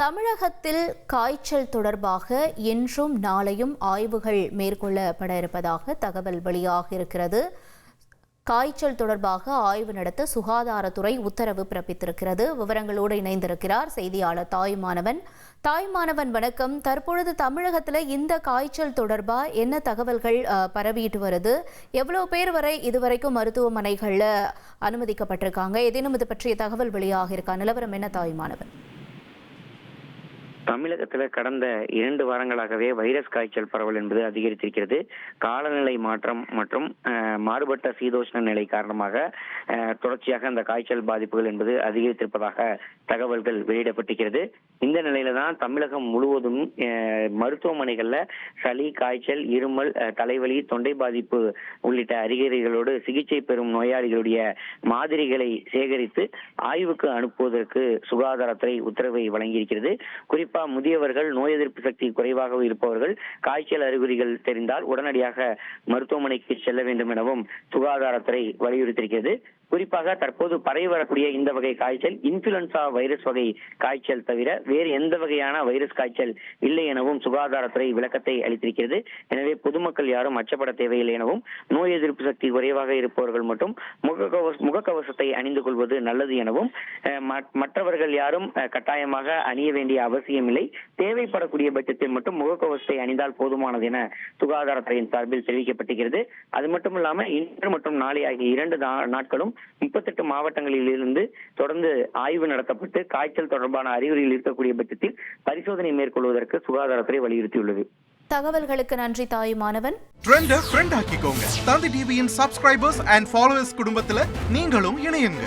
தமிழகத்தில் காய்ச்சல் தொடர்பாக இன்றும் நாளையும் ஆய்வுகள் மேற்கொள்ளப்பட இருப்பதாக தகவல் வெளியாக இருக்கிறது. காய்ச்சல் தொடர்பாக ஆய்வு நடத்த சுகாதாரத்துறை உத்தரவு பிறப்பித்திருக்கிறது. விவரங்களோடு இணைந்திருக்கிறார் செய்தியாளர் தாய்மானவன் தாய்மானவன் வணக்கம். தற்பொழுது தமிழகத்தில் இந்த காய்ச்சல் தொடர்பாக என்ன தகவல்கள் பரவிட்டு வருது? எவ்வளோ பேர் வரை இதுவரைக்கும் மருத்துவமனைகளில் அனுமதிக்கப்பட்டிருக்காங்க? ஏதேனும் இது பற்றிய தகவல் வெளியாக இருக்கா? நிலவரம் என்ன தாய்மானவன் தமிழகத்தில் கடந்த இரண்டு வாரங்களாகவே வைரஸ் காய்ச்சல் பரவல் என்பது அதிகரித்திருக்கிறது. காலநிலை மாற்றம் மற்றும் மாறுபட்ட சீதோஷ்ண நிலை காரணமாக தொடர்ச்சியாக அந்த காய்ச்சல் பாதிப்புகள் என்பது அதிகரித்திருப்பதாக தகவல்கள் வெளியிடப்பட்டிருக்கிறது. இந்த நிலையில தான் தமிழகம் முழுவதும் மருத்துவமனைகளில் சளி காய்ச்சல் இருமல் தலைவலி தொண்டை பாதிப்பு உள்ளிட்ட அறிகுறிகளோடு சிகிச்சை பெறும் நோயாளிகளுடைய மாதிரிகளை சேகரித்து ஆய்வுக்கு அனுப்புவதற்கு சுகாதாரத்துறை உத்தரவை வழங்கியிருக்கிறது. குறிப்பாக குறிப்பா முதியவர்கள் நோய் எதிர்ப்பு சக்தி குறைவாக இருப்பவர்கள் காய்ச்சல் அறிகுறிகள் தெரிந்தால் உடனடியாக மருத்துவமனைக்கு செல்ல வேண்டும் எனவும் சுகாதாரத்துறை வலியுறுத்தியிருக்கிறது. குறிப்பாக தற்போது பரவி வரக்கூடிய இந்த வகை காய்ச்சல் இன்ஃபுளுன்சா வைரஸ் வகை காய்ச்சல் தவிர வேறு எந்த வகையான வைரஸ் காய்ச்சல் இல்லை எனவும் சுகாதாரத்துறை விளக்கத்தை அளித்திருக்கிறது. எனவே பொதுமக்கள் யாரும் அச்சப்பட தேவையில்லை எனவும் நோய் எதிர்ப்பு சக்தி குறைவாக இருப்பவர்கள் மட்டும் முகக்கவச முகக்கவசத்தை அணிந்து கொள்வது நல்லது எனவும் மற்றவர்கள் யாரும் கட்டாயமாக அணிய வேண்டிய அவசியம் அவசியமில்லை தேவைப்படக்கூடிய பட்சத்தில் மட்டும் முகக்கவசத்தை அணிந்தால் போதுமானது என சுகாதாரத்துறையின் சார்பில் தெரிவிக்கப்பட்டிருக்கிறது. அது மட்டும் இல்லாம இன்று மற்றும் நாளை ஆகிய இரண்டு நாட்களும் முப்பத்தெட்டு மாவட்டங்களில் இருந்து தொடர்ந்து ஆய்வு நடத்தப்பட்டு காய்ச்சல் தொடர்பான அறிகுறிகள் இருக்கக்கூடிய பட்சத்தில் பரிசோதனை மேற்கொள்வதற்கு சுகாதாரத்துறை வலியுறுத்தியுள்ளது. தகவல்களுக்கு நன்றி ஃப்ரெண்ட் ஆக்கிக்கோங்க. தந்தி டிவியின் சப்ஸ்கிரைபர்ஸ் அண்ட் ஃபாலோவர்ஸ் குடும்பத்துல நீங்களும் இணையுங்க.